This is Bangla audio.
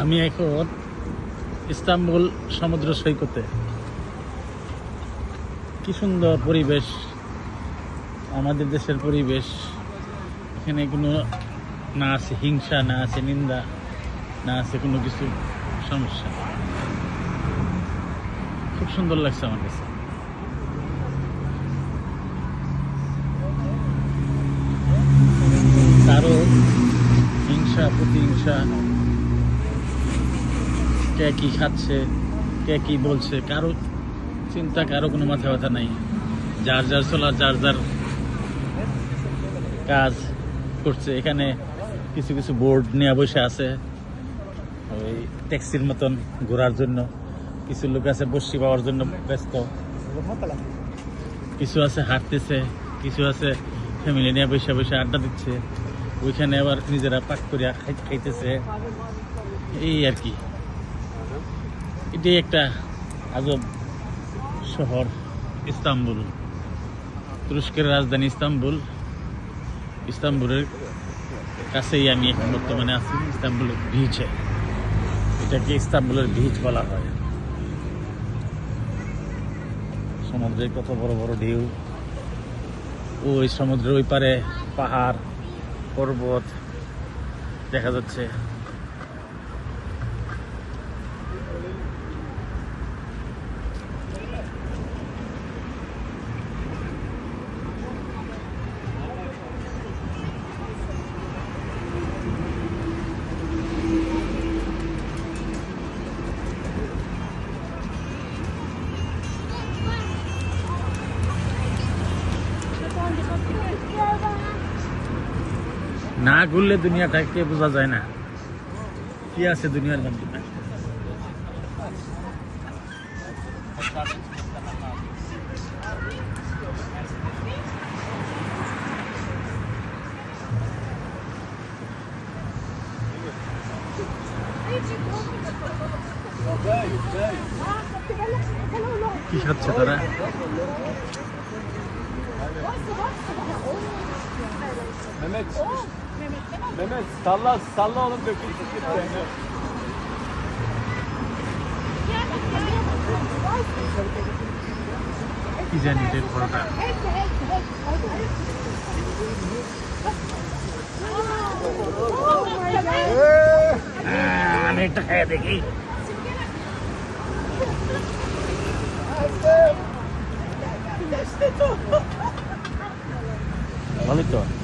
আমি এখন ইস্তাম্বুল সমুদ্র সৈকতে। কি সুন্দর পরিবেশ, আমাদের দেশের পরিবেশ। এখানে কোনো, না আছে হিংসা, না আছে নিন্দা, না আছে কোনো কিছু সমস্যা। খুব সুন্দর লাগছে আমার কাছে। কারও হিংসা, প্রতিহিংসা কে কি খাচ্ছে, কে কি বলছে, কারও চিন্তা, কারও কোনো মাথা ব্যথা নাই। যার যার চলা যার যার কাজ করছে। এখানে কিছু কিছু বোর্ড নিয়ে বসে আছে, ওই ট্যাক্সির মতন ঘোরার জন্য। কিছু লোক আছে বসি পাওয়ার জন্য ব্যস্ত। কিছু আছে হাঁটতেছে, কিছু আছে ফ্যামিলি নিয়ে বসে বসে আড্ডা দিচ্ছে। ওইখানে আবার নিজেরা পাক করিয়া খাইতেছে এই আর কি। এটাই একটা আজব শহর। ইস্তাম্বুল। তুরস্কের রাজধানী ইস্তাম্বুল। ইস্তাম্বুলের কাছেই আমি এখন বর্তমানে আছি, ইস্তাম্বুলের বিচে এটাকে ইস্তাম্বুলের বিচ বলা হয়। সমুদ্রের কত বড় বড় ঢেউ। ওই সমুদ্রের ওই পারে পাহাড়, পর্বত দেখা যাচ্ছে। না ঘুরলে দুনিয়াটাকে বোঝা যায় না কি আছে দুনিয়ার মধ্যে কি খাচ্ছে তারা Mehmet. Mehmet, Mehmet salla salla oğlum dökülsün gitti. He's ended it program. Ah, make the head again. Malito.